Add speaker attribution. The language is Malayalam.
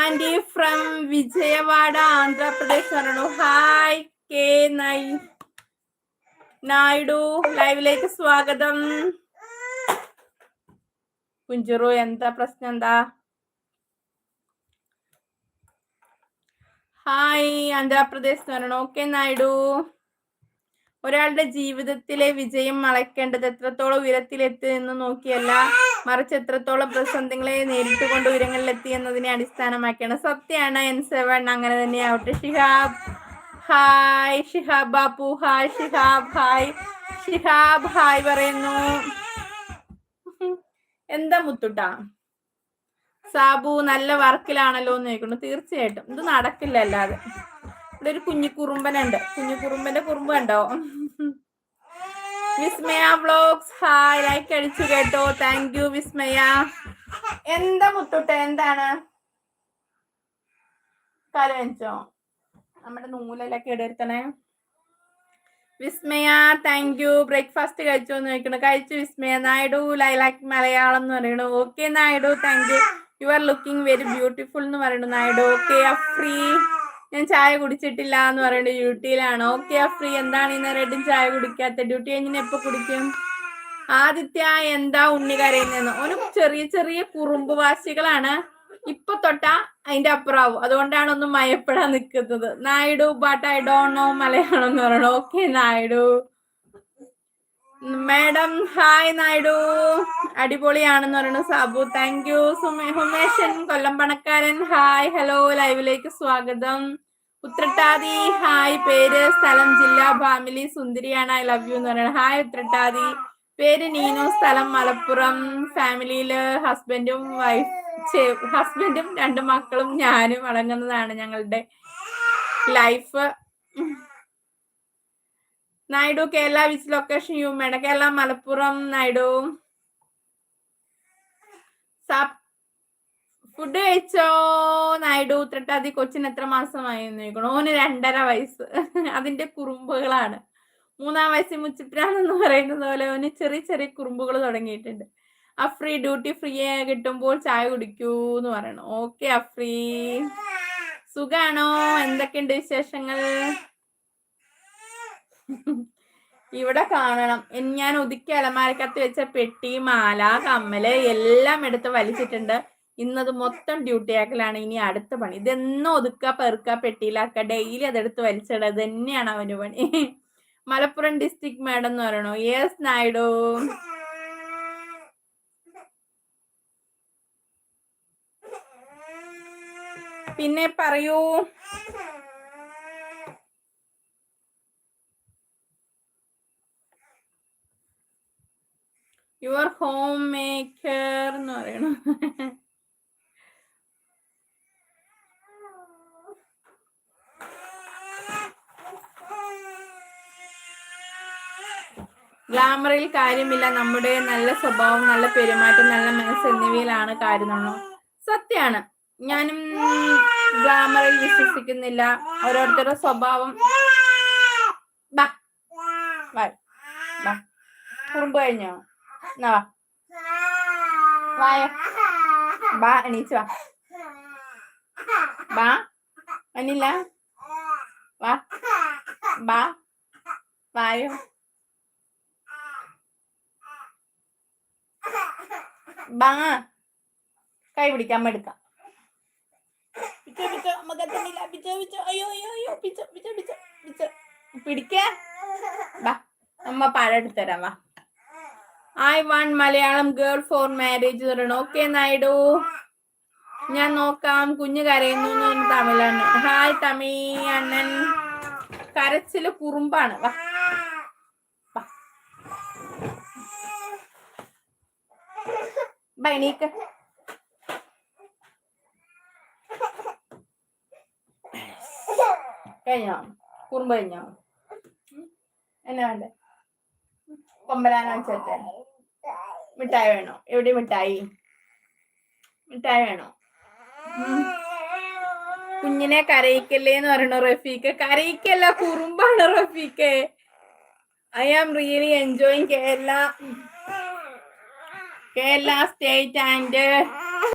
Speaker 1: ആന്റി ഫ്രം വിജയവാഡ ആന്ധ്രാപ്രദേശ് പറഞ്ഞു ഹായ് കെ നൈ നായിഡു ലൈവിലേക്ക് സ്വാഗതം. കുഞ്ചുറു എന്താ പ്രശ്നം? എന്താ? ഹായ് ആന്ധ്രാപ്രദേശ് പറഞ്ഞു ഓക്കെ നായിഡു ഒരാളുടെ ജീവിതത്തിലെ വിജയം അളക്കേണ്ടത് എത്രത്തോളം ഉയരത്തിലെത്തി എന്ന് നോക്കിയല്ല. മറിച്ച് എത്രത്തോളം പ്രതിസന്ധികളെ കൊണ്ട് ഉയരങ്ങളിലെത്തി എന്നതിനെ അടിസ്ഥാനമാക്കിയാണ് സത്യമാണ് എൻ സെവൻ അങ്ങനെ തന്നെയാവട്ടെ. Shihab. Hi Shihab Bappu. Hi Shihab. Hi. Shihab hi പറയുന്നു. എന്താ മുത്തുട്ടാ? സാബു നല്ല വർക്കിലാണല്ലോ എന്ന് ചോദിക്കുന്നു. തീർച്ചയായിട്ടും. ഇത് നടക്കില്ല അല്ലാതെ. ഇവിടെ ഒരു കുഞ്ഞു കുറുമ്പനുണ്ട് കുഞ്ഞു കുറുമ്പന്റെ വിസ്മയ വ്ലോഗ്സ്. ഹായ് ലൈക്ക് അടിച്ചു കേട്ടോ. Thank you Vismaya. എന്താ മുത്തുട്ട എന്താണ്? കലവെച്ചോ നമ്മുടെ നൂലിലൊക്കെ ഇടരുത്തണേ. വിസ്മയ താങ്ക് യു ബ്രേക്ക്ഫാസ്റ്റ് കഴിച്ചോ എന്ന് ചോദിക്കണം കഴിച്ചു വിസ്മയ. നായിഡു ലൈലാക്ക് മലയാളം എന്ന് പറയണു okay Naidu thank you you are looking very beautiful എന്ന് പറയണു നായിഡു. ഓക്കെ അഫ്രീ. ഞാൻ ചായ കുടിച്ചിട്ടില്ല എന്ന് പറയുന്നത് ഡ്യൂട്ടിയിലാണ്? ഓക്കെ അഫ്രീ എന്താണ് ഇന്ന് റെഡും ചായ കുടിക്കാത്ത? ഡ്യൂട്ടി കഴിഞ്ഞാൽ എപ്പോ കുടിക്കും? ആദിത്യ എന്താ ഉണ്ണി കരയുന്നതെന്ന്? ഒരു ചെറിയ ചെറിയ കുറുമ്പ് വാശികളാണ്. ഇപ്പൊ തൊട്ട അതിന്റെ അപ്പുറാവും. അതുകൊണ്ടാണ് ഒന്ന് മയപ്പെടാൻ നിൽക്കുന്നത്. Naidu but I don't know Malayalam എന്ന് പറയണു okay Naidu. Madam hi Naidu. അടിപൊളിയാണെന്ന് പറയുന്നു സാബു. താങ്ക് യു സുമേ ഹുമേഷൻ കൊല്ലം പണക്കാരൻ. ഹായ് ഹലോ ലൈവിലേക്ക് സ്വാഗതം. ഉത്രട്ടാതി. ഹായ് പേര് സ്ഥലം ജില്ല ഫാമിലി. സുന്ദരിയാണ്. ഐ ലവ് യു എന്ന് പറയുന്നത്. ഹായ് ഉത്രട്ടാതി. പേര് നീനു. സ്ഥലം മലപ്പുറം. ഫാമിലിയിൽ ഹസ്ബൻഡും വൈഫ് ഹസ്ബൻഡും രണ്ട് മക്കളും ഞാനും അടങ്ങുന്നതാണ് ഞങ്ങളുടെ life Naidu Kerala which location you. Madam Kerala Malappuram Naidu. Food കഴിച്ചോ? നായിഡു ഉത്രട്ടാതി കൊച്ചിന് എത്ര മാസമായി ചോദിക്കണം. ഓന് രണ്ടര വയസ്സ്. അതിന്റെ കുറുമ്പുകളാണ്. മൂന്നാം വയസ്സിൽ മുച്ചിപ്രാന്ന് പറയുന്നത് പോലെ ഓന് ചെറിയ ചെറിയ കുറുമ്പുകൾ തുടങ്ങിയിട്ടുണ്ട്. അഫ്രി ഡ്യൂട്ടി ഫ്രീ കിട്ടുമ്പോൾ ചായ കുടിക്കൂ എന്ന് പറയണം. ഓക്കെ അഫ്രി. സുഖാണോ? എന്തൊക്കെയുണ്ട് വിശേഷങ്ങൾ? ഇവിടെ കാണണം. ഞാൻ ഒതുക്കി അലമാരക്കത്ത് വെച്ച പെട്ടി മാല കമ്മൽ എല്ലാം എടുത്ത് വലിച്ചിട്ടുണ്ട്. ഇന്നത് മൊത്തം ഡ്യൂട്ടി ആക്കലാണ് ഇനി അടുത്ത പണി. ഇതെന്നും ഒതുക്ക പെറുക്ക പെട്ടിയിലാക്ക. ഡെയിലി അതെടുത്ത് വലിച്ചിടുക തന്നെയാണ് അവന് പണി. മലപ്പുറം ഡിസ്ട്രിക്ട് മാഡം എന്ന് പറയണോ? യെസ് നായിഡു. പിന്നെ പറയൂ. യുവർ ഹോം മേക്കർ എന്ന് പറയണു? ഗ്ലാമറിൽ കാര്യമില്ല. നമ്മുടെ നല്ല സ്വഭാവം നല്ല പെരുമാറ്റം നല്ല മനസ്സ് എന്നിവയിലാണ് കാര്യം സത്യാണ് ഞാനും ഗ്ലാമറിൽ വിശ്വസിക്കുന്നില്ല. ഓരോരുത്തരുടെ സ്വഭാവം. കുറുമ്പ് കഴിഞ്ഞോ? എന്നാ വായോ. ബാ എണീച്ചു വാ. ബാ. അനില്ല വാ. വായോ. ബാ. കൈ പിടിക്കാം എടുക്കാം. പിച്ച പിച്ച അമ്മ കത്തണില്ല പിച്ച പിച്ച അയ്യോ അയ്യോ അയ്യോ പിച്ച പിച്ച പിച്ച പിച്ച. പിടിക്ക. വാ അമ്മ പഴം എടുത്തരാം വാ. I want Malayalam girl for marriage പറയണം. ഓക്കെ നായിഡു. ഞാൻ നോക്കാം. കുഞ്ഞു കരയുന്നു തമിഴാണ് ഹായ് തമി അണ്ണൻ. കരച്ചിൽ കുറുമ്പാണ് വാ. ബൈനീക്ക് കഴിഞ്ഞോ കുറുമ്പ് കഴിഞ്ഞോ എന്നാ വേണ്ടേ? കൊമ്പരാനാ ചേട്ടൻ. മിഠായി വേണോ? എവിടെ മിഠായി? മിഠായി വേണോ? കുഞ്ഞിനെ കരയിക്കല്ലേ എന്ന് പറയണോ റഫീക്ക് കരയിക്കല്ല കുറുമ്പാണ് Rafeeq I am really enjoying Kerala Kerala State and